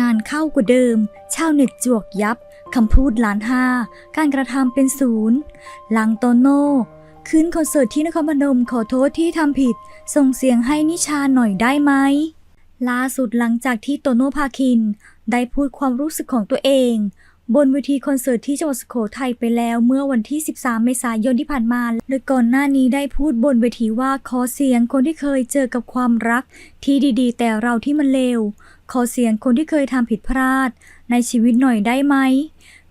งานเข้ากว่าเดิม ชาวเน็ตจวกยับ คำพูดล้านห้า การกระทำเป็นศูนย์ หลังโตโน่ขึ้นคอนเสิร์ตที่นครพนมขอโทษที่ทำผิด ส่งเสียงให้นิชาหน่อยได้ไหม ล่าสุดหลังจากที่โตโน่พาคิน ได้พูดความรู้สึกของตัวเอง บนเวทีคอนเสิร์ตที่จังหวัดสุโขทัยไปแล้วเมื่อวันที่ 13 เมษายนที่ผ่านมาโดยก่อนหน้านี้ได้พูดบนเวทีว่าขอเสียงคนที่เคยเจอกับความรัก ที่ดีๆ แต่เราที่มันเลว ขอเสียงคนที่เคยทำผิดพลาด ในชีวิตหน่อยได้ไหม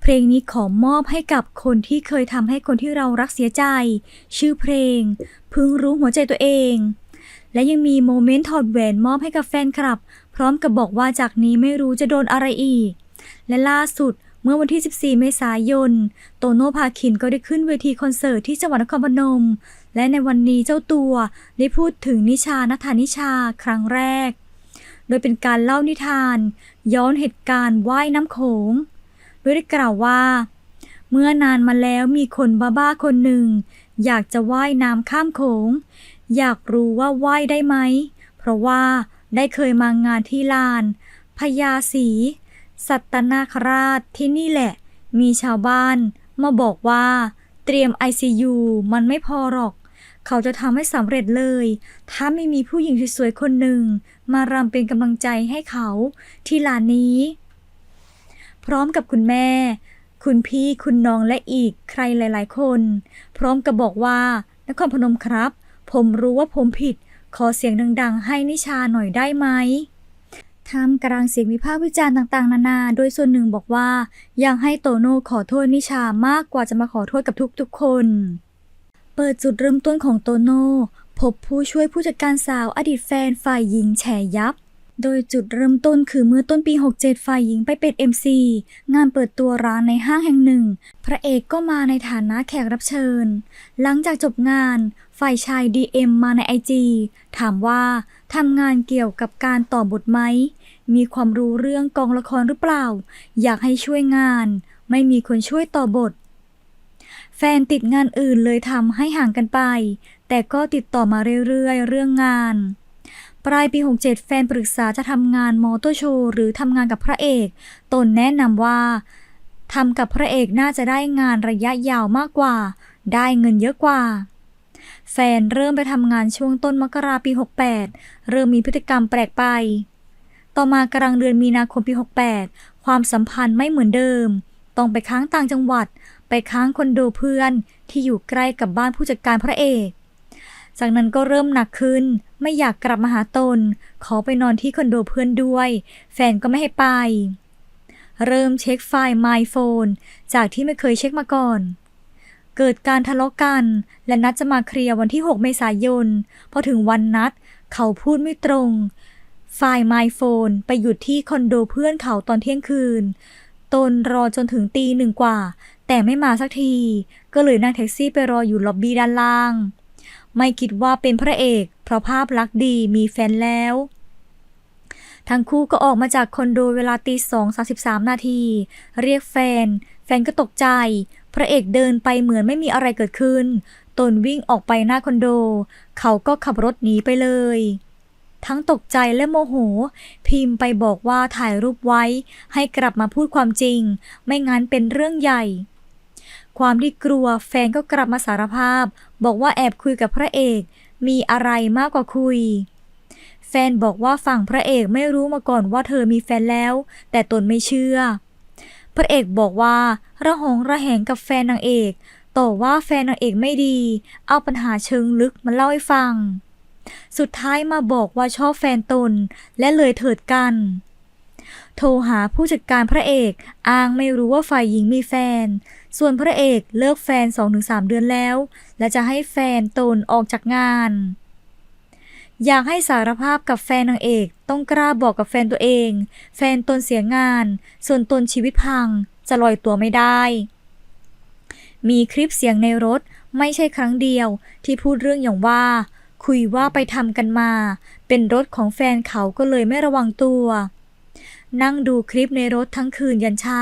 เพลงนี้ขอมอบให้กับคนที่เคยทำให้คนที่เรารักเสียใจ ชื่อเพลง พึงรู้หัวใจตัวเอง และยังมีโมเมนต์ถอดแหวนมอบให้กับแฟนคลับ พร้อมกับบอกว่าจากนี้ไม่รู้จะโดนอะไรอีก และล่าสุดเมื่อวันที่ 14 เมษายน โตโน่พาคินก็ได้ขึ้นเวทีคอนเสิร์ตที่จังหวัดนครพนม และในวันนี้เจ้าตัวได้พูดถึงนิชานัทานิชาครั้งแรก โดยเป็นการเล่านิทาน ย้อนเหตุการณ์ว่ายน้ำโขง โดยได้กล่าวว่า เมื่อนานมาแล้วมีคนบ้าๆคนหนึ่ง อยากจะว่ายน้ำข้ามโขง อยากรู้ว่าว่ายได้ไหม เพราะว่าได้เคยมางานที่ลานพญาศรีสัตนาคราชที่นี่แหละ มีชาวบ้าน มาบอกว่า เตรียม ICU มันไม่พอหรอก เขาจะทำให้สำเร็จเลย ถ้าไม่มีผู้หญิงสวยๆคนหนึ่ง มารำเป็นกำลังใจให้เขาที่ลานนี้ พร้อมกับคุณแม่ คุณพี่คุณน้องและอีกใครหลาย ๆ คน พร้อมกับบอกว่านครพนมครับ ผมรู้ว่าผมผิด ขอเสียงดัง ๆ ให้นิชาหน่อยได้ไหมท่ามกลางเสียงวิพากษ์วิจารณ์ต่างๆ นานา โดยส่วนหนึ่งบอกว่ายากให้โตโน่ขอโทษนิชามากกว่าจะมาขอโทษกับทุกๆคน เปิดจุดเริ่มต้นของโตโน่พบผู้ช่วยผู้จัดการสาวอดีตแฟนฝ่ายหญิงแฉยับ โดยจุดเริ่มต้นคือเมื่อต้นปี 67 ฝ่ายหญิงไปเป็น MC งานเปิดตัวร้านในห้างแห่งหนึ่ง พระเอกก็มาในฐานะแขกรับเชิญ หลังจากจบงาน ฝ่ายชาย DM มาใน IG ถามว่าทำงานเกี่ยวกับการต่อบทไหม มีความรู้เรื่องกองละครหรือเปล่า อยากให้ช่วยงาน ไม่มีคนช่วยต่อบท แฟนติดงานอื่นเลยทำให้ห่างกันไป แต่ก็ติดต่อมาเรื่อยๆ เรื่องงาน ปลายปี 67 แฟนปรึกษาจะทำงานมอเตอร์โชว์หรือทำงานกับพระเอก ตนแนะนำว่าทำกับพระเอกน่าจะได้งานระยะยาวมากกว่า ได้เงินเยอะกว่า แฟนเริ่มไปทำงานช่วงต้นมกราปี 68 เริ่มมีพฤติกรรมแปลกไป ต่อมากลางเดือนมีนาคมปี 68 ความสัมพันธ์ไม่เหมือนเดิม ต้องไปค้างต่างจังหวัด ไปค้างคอนโดเพื่อนที่อยู่ใกล้กับบ้านผู้จัดการพระเอก จากนั้นก็เริ่มหนักขึ้น ไม่อยากกลับมาหาตน ขอไปนอนที่คอนโดเพื่อนด้วย แฟนก็ไม่ให้ไป เริ่มเช็คไฟล์ My Phone จากที่ไม่เคยเช็คมาก่อนเกิดการทะเลาะกัน และนัดจะมาเคลียร์วันที่ 6 เมษายน พอถึงวันนัด เขาพูดไม่ตรงไฟล์ My Phone ไปหยุดที่คอนโดเพื่อนเขาตอนเที่ยงคืน ตนรอจนถึงตีหนึ่งกว่า แต่ไม่มาสักที ก็เลยนั่งแท็กซี่ไปรออยู่ล็อบบี้ด้านล่าง ไม่คิดว่าเป็นพระเอก เพราะภาพลักษณ์ดีมีแฟนแล้ว ทั้งคู่ก็ออกมาจากคอนโดเวลาตีสองสาสิบสามนาที เรียกแฟน แฟนก็ตกใจ พระเอกเดินไปเหมือนไม่มีอะไรเกิดขึ้น ตนวิ่งออกไปหน้าคอนโด เขาก็ขับรถหนีไปเลยทั้งตกใจและโมโห พิมพ์ไปบอกว่าถ่ายรูปไว้ ให้กลับมาพูดความจริง ไม่งั้นเป็นเรื่องใหญ่ ความที่กลัวแฟนก็กลับมาสารภาพ บอกว่าแอบคุยกับพระเอก มีอะไรมากกว่าคุย แฟนบอกว่าฝั่งพระเอกไม่รู้มาก่อนว่าเธอมีแฟนแล้ว แต่ตนไม่เชื่อ พระเอกบอกว่า ระหองระแหงกับแฟนนางเอกต่อว่าแฟนนางเอกไม่ดี เอาปัญหาเชิงลึกมาเล่าให้ฟัง สุดท้ายมาบอกว่าชอบแฟนตนและเลยเถิดกัน โทรหาผู้จัดการพระเอก อ้างไม่รู้ว่าฝ่ายหญิงมีแฟน ส่วนพระเอกเลิกแฟน 2-3 เดือนแล้ว และจะให้แฟนตนออกจากงาน อยากให้สารภาพกับแฟนนางเอก ต้องกล้าบอกกับแฟนตัวเอง แฟนตนเสียงาน ส่วนตนชีวิตพัง จะลอยตัวไม่ได้ มีคลิปเสียงในรถไม่ใช่ครั้งเดียวที่พูดเรื่องอย่างว่า คุยว่าไปทำกันมา เป็นรถของแฟนเขาก็เลยไม่ระวังตัว นั่งดูคลิปในรถทั้งคืนยันเช้า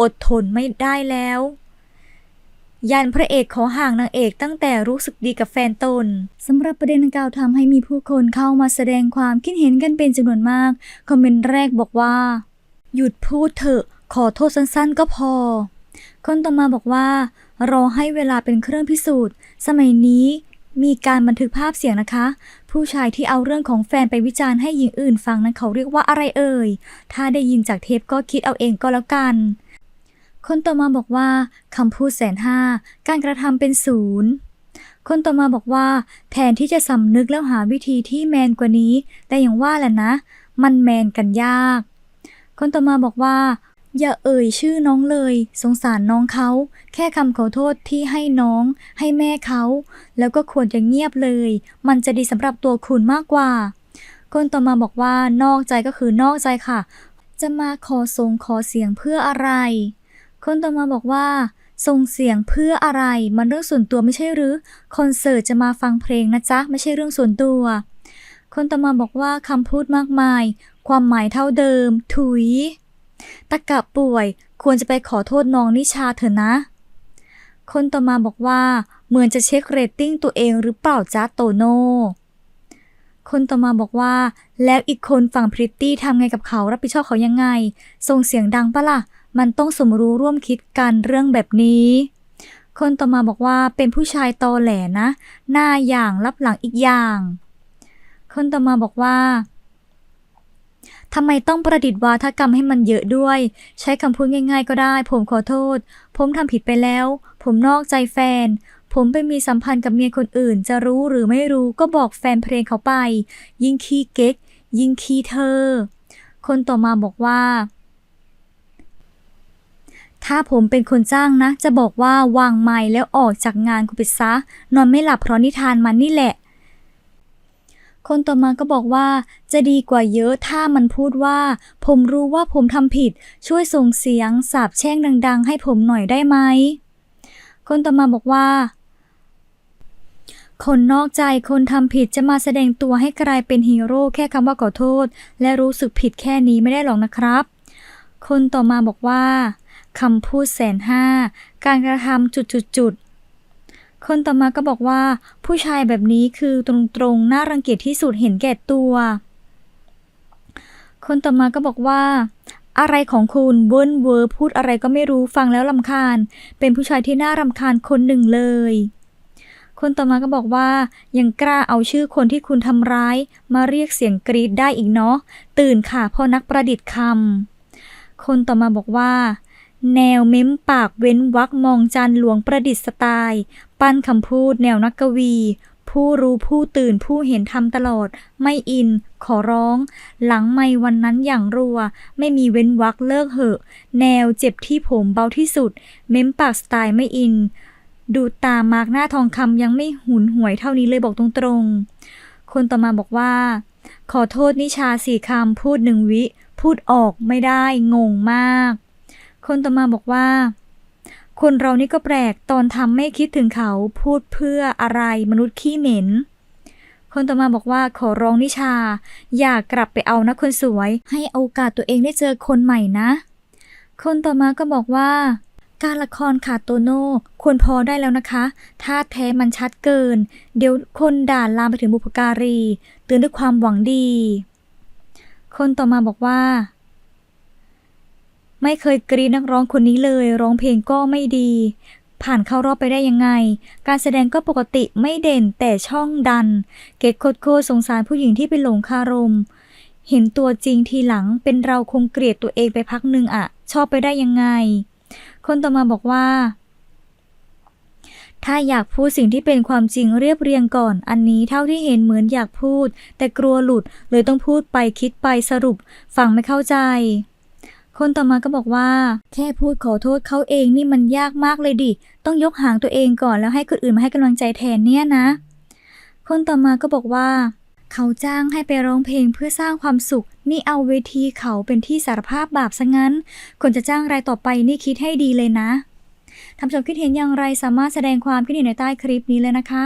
อดทนไม่ได้แล้ว ยันพระเอกขอห่างนางเอกตั้งแต่รู้สึกดีกับแฟนตนสำหรับประเด็นดังกล่าวทำให้มีผู้คนเข้ามาแสดงความคิดเห็นกันเป็นจำนวนมาก คอมเมนต์แรกบอกว่า หยุดพูดเถอะ ขอโทษสั้นๆ ก็พอ คนต่อมาบอกว่า รอให้เวลาเป็นเครื่องพิสูจน์ สมัยนี้ มีการบันทึกภาพเสียงนะคะ ผู้ชายที่เอาเรื่องของแฟนไปวิจารณ์ให้หญิงอื่นฟังนั้นเขาเรียกว่าอะไรเอ่ย ถ้าได้ยินจากเทปก็คิดเอาเองก็แล้วกัน คนต่อมาบอกว่าคำพูดแสนห้า การกระทำเป็นศูนย์คนต่อมาบอกว่า แทนที่จะสำนึกแล้วหาวิธีที่แมนกว่านี้ แต่อย่างว่าแหละนะ มันแมนกันยาก คนต่อมาบอกว่า อย่าเอ่ยชื่อน้องเลย สงสารน้องเขา แค่คำขอโทษที่ให้น้อง ให้แม่เขา แล้วก็ควรจะเงียบเลย มันจะดีสำหรับตัวคุณมากกว่า คนต่อมาบอกว่านอกใจก็คือนอกใจค่ะ จะมาขอส่งขอเสียงเพื่ออะไร คนต่อมาบอกว่าส่งเสียงเพื่ออะไร มันเรื่องส่วนตัวไม่ใช่หรือ คอนเสิร์ตจะมาฟังเพลงนะจ๊ะ ไม่ใช่เรื่องส่วนตัว คนต่อมาบอกว่าคำพูดมากมาย ความหมายเท่าเดิม ถุย ตะกะป่วยควรจะไปขอโทษน้องนิชาเถอะนะ คนต่อมาบอกว่า เหมือนจะเช็คเรตติ้งตัวเองหรือเปล่าจ๊ะโตโน่คนต่อมาบอกว่า แล้วอีกคนฝั่งพริตตี้ทำไงกับเขารับผิดชอบเขายังไง ส่งเสียงดังปะล่ะ มันต้องสมรู้ร่วมคิดกันเรื่องแบบนี้ คนต่อมาบอกว่าเป็นผู้ชายตอแหลนะ หน้าอย่างรับหลังอีกอย่าง คนต่อมาบอกว่า ทำไมต้องประดิษฐ์วาทกรรมให้มันเยอะด้วย ใช้คำพูดง่ายๆก็ได้ ผมขอโทษ ผมทำผิดไปแล้ว ผมนอกใจแฟน ผมไปมีสัมพันธ์กับเมียคนอื่น จะรู้หรือไม่รู้ก็บอกแฟนเพลงเขาไป ยิ่งขี้เก๊ก ยิ่งขี้เธอ คนต่อมาบอกว่าถ้าผมเป็นคนจ้างนะ จะบอกว่าวางไม้แล้วออกจากงานกูไปซะ นอนไม่หลับเพราะนิทานมันนี่แหละ คนต่อมาก็บอกว่า จะดีกว่าเยอะถ้ามันพูดว่า ผมรู้ว่าผมทำผิด ช่วยส่งเสียงสาบแช่งดัง ๆ ให้ผมหน่อยได้ไหม คนต่อมาบอกว่า คนนอกใจคนทำผิดจะมาแสดงตัวให้กลายเป็นฮีโร่แค่คำว่าขอโทษ และรู้สึกผิดแค่นี้ไม่ได้หรอกนะครับ คนต่อมาบอกว่าคำพูดแสนห้า การกระทำจุดๆ คนต่อมาก็บอกว่า ผู้ชายแบบนี้คือตรงๆ น่ารังเกียจที่สุดเห็นแก่ตัว คนต่อมาก็บอกว่า อะไรของคุณเวิร์นเวอร์พูดอะไรก็ไม่รู้ฟังแล้วลำคาญ เป็นผู้ชายที่น่ารำคาญคนหนึ่งเลย คนต่อมาก็บอกว่า ยังกล้าเอาชื่อคนที่คุณทำร้าย มาเรียกเสียงกรีดได้อีกเนาะตื่นค่ะพ่อนักประดิษฐ์คำคนต่อมาบอกว่าแนวเม้มปากเว้นวักมองจันหลวงประดิษฐ์สไตล์ ปั้นคำพูดแนวนักกวี ผู้รู้ผู้ตื่นผู้เห็นทำตลอด ไม่อิน ขอร้อง หลังไม่วันนั้นอย่างรัว ไม่มีเว้นวักเลิกเหอะ แนวเจ็บที่ผมเบาที่สุด เม้มปากสไตล์ไม่อิน ดูตามาร์กหน้าทองคำยังไม่หุนหวยเท่านี้เลยบอกตรงๆ คนต่อมาบอกว่า ขอโทษนิชาสี่คำพูดหนึ่งวิ พูดออกไม่ได้งงมาก คนต่อมาบอกว่า คนเรานี่ก็แปลกตอนทำไม่คิดถึงเขาพูดเพื่ออะไรมนุษย์ขี้เหม็น คนต่อมาบอกว่าขอร้องนิชา อย่ากลับไปเอานะคนสวย ให้โอกาสตัวเองได้เจอคนใหม่นะ คนต่อมาก็บอกว่า การละครขาดโตโน่ควรพอได้แล้วนะคะท่าแท้มันชัดเกิน เดี๋ยวคนด่าลามไปถึงบุพการี เตือนด้วยความหวังดี คนต่อมาบอกว่า ไม่เคยกรีดนักร้องคนนี้เลย ร้องเพลงก็ไม่ดี ผ่านเข้ารอบไปได้ยังไง การแสดงก็ปกติไม่เด่นแต่ช่องดัน เกตโคตรโคสงสารผู้หญิงที่ไปหลงคารม เห็นตัวจริงทีหลังเป็นเราคงเกลียดตัวเองไปพักหนึ่งอะชอบไปได้ยังไง คนต่อมาบอกว่าถ้าอยากพูดสิ่งที่เป็นความจริงเรียบเรียงก่อน อันนี้เท่าที่เห็นเหมือนอยากพูด แต่กลัวหลุดเลยต้องพูดไปคิดไปสรุป ฟังไม่เข้าใจ คนต่อมาก็บอกว่า แค่พูดขอโทษเขาเองนี่มันยากมากเลยดิ ต้องยกหางตัวเองก่อนแล้วให้คนอื่นมาให้กำลังใจแทนเนี่ยนะ คนต่อมาก็บอกว่า เขาจ้างให้ไปร้องเพลงเพื่อสร้างความสุข นี่เอาเวทีเขาเป็นที่สารภาพบาปซะงั้น คนจะจ้างรายต่อไปนี่คิดให้ดีเลยนะท่านผู้ชมคิดเห็นอย่างไรสามารถแสดงความคิดเห็นในใต้คลิปนี้เลยนะคะ